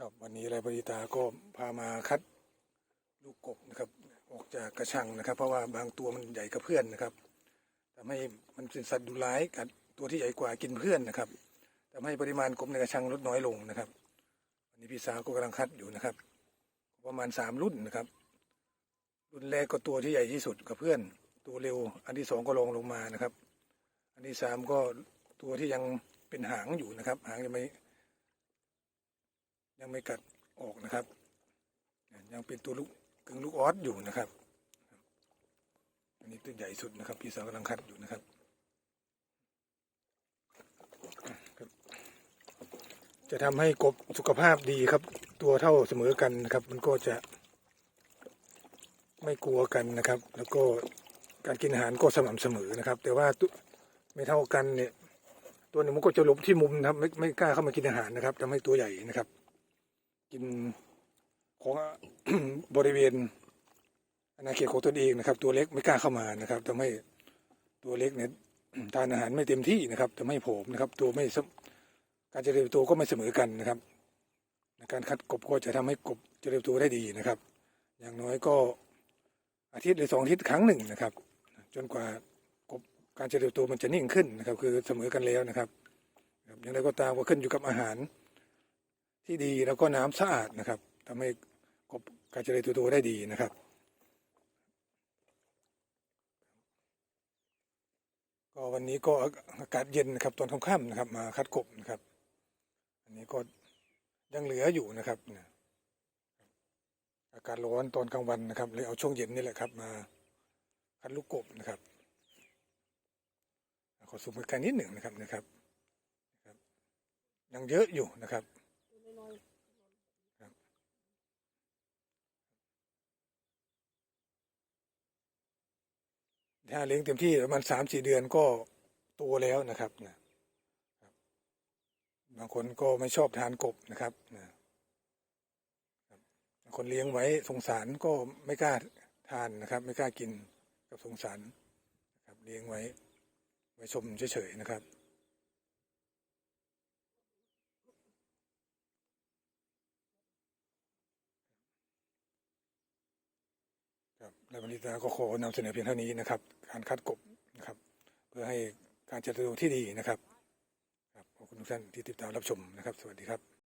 ครับวันนี้ไรบริตาก็พามาคัดลูกกบนะครับ ออกจากกระชังนะครับ เพราะว่าบางตัวมันใหญ่กับเพื่อนนะครับทำให้มันเป็นสัตว์ดุร้ายกัดตัวที่ใหญ่กว่ากินเพื่อนนะครับทำให้ปริมาณกบในกระชังลดน้อยลงนะครับวันนี้พี่สาวก็กำลังคัดอยู่นะครับ ประมาณสามรุ่นนะครับ รุ่นแรกก็ตัวที่ใหญ่ที่สุดกับเพื่อน ตัวเร็ว อันที่สองก็ลงลงมานะครับ อันที่สามก็ตัวที่ยังเป็นหางอยู่นะครับ หางยังไม่ ยังไม่กัดออกนะครับ ยังเป็นตัวลูกกึ่งลูกออสอยู่นะครับ อันนี้ตัวใหญ่สุดนะครับ พี่สาวกำลังคัดอยู่นะครับจะทำให้กบสุขภาพดีครับ ตัวเท่าเสมอกันนะครับ มันก็จะไม่กลัวกันนะครับ แล้วก็การกินอาหารก็สม่ำเสมอนะครับ แต่ว่าตัวไม่เท่ากันเนี่ย ตัวหนึ่งมันก็จะหลบที่มุมนะครับ ไม่ไม่กล้าเข้ามากินอาหารนะครับทำให้ตัวใหญ่นะครับ กินของบริเวณอาณาเขตของตนเองนะครับ ตัวเล็กไม่กล้าเข้ามานะครับทำให้ตัวเล็กเนี่ยทานอาหารไม่เต็มที่นะครับทำให้ผอมนะครับ ตัวไม่การเจริญเติบโตก็ไม่เสมอกันนะครับการคัดกบก็จะทำให้กบเจริญเติบโตได้ดีนะครับ อย่างน้อยก็อาทิตย์หรือสองอาทิตย์ครั้งหนึ่งนะครับ จนกว่ากบการเจริญเติบโตมันจะนิ่งขึ้นนะครับ คือเสมอกันแล้วนะครับอย่างไรก็ตามก็ขึ้นอยู่กับอาหาร ที่ดีแล้วก็น้ำสะอาดนะครับทำให้กบการเจริญเติบโตได้ดีนะครับ ก็วันนี้ก็อากาศเย็นนะครับตอนค่ำๆนะครับ มาคัดกบนะครับ อันนี้ก็ยังเหลืออยู่นะครับนะอากาศร้อนตอนกลางวันนะครับเลยเอาช่วงเย็นนี่แหละครับ มาคัดลูกกบนะครับขอสูมกันนิดหนึ่งนะครับนะครับ ยังเยอะอยู่นะครับ ถ้าเลี้ยงเต็มที่ประมาณสามสี่เดือนก็โตแล้วนะครับนะบางคนก็ไม่ชอบทานกบนะครับนะบางคนเลี้ยงไว้สงสารก็ไม่กล้าทานนะครับ ไม่กล้ากินกับสงสารนะครับเลี้ยงไว้ไว้ชมเฉยๆนะครับ ครับ และวันนี้ก็ขอนำเสนอเพียงเท่านี้นะครับ การคัดกบนะครับ เพื่อให้การจัดตัวที่ดีนะครับขอบคุณทุกท่านที่ติดตามรับชมนะครับ สวัสดีครับ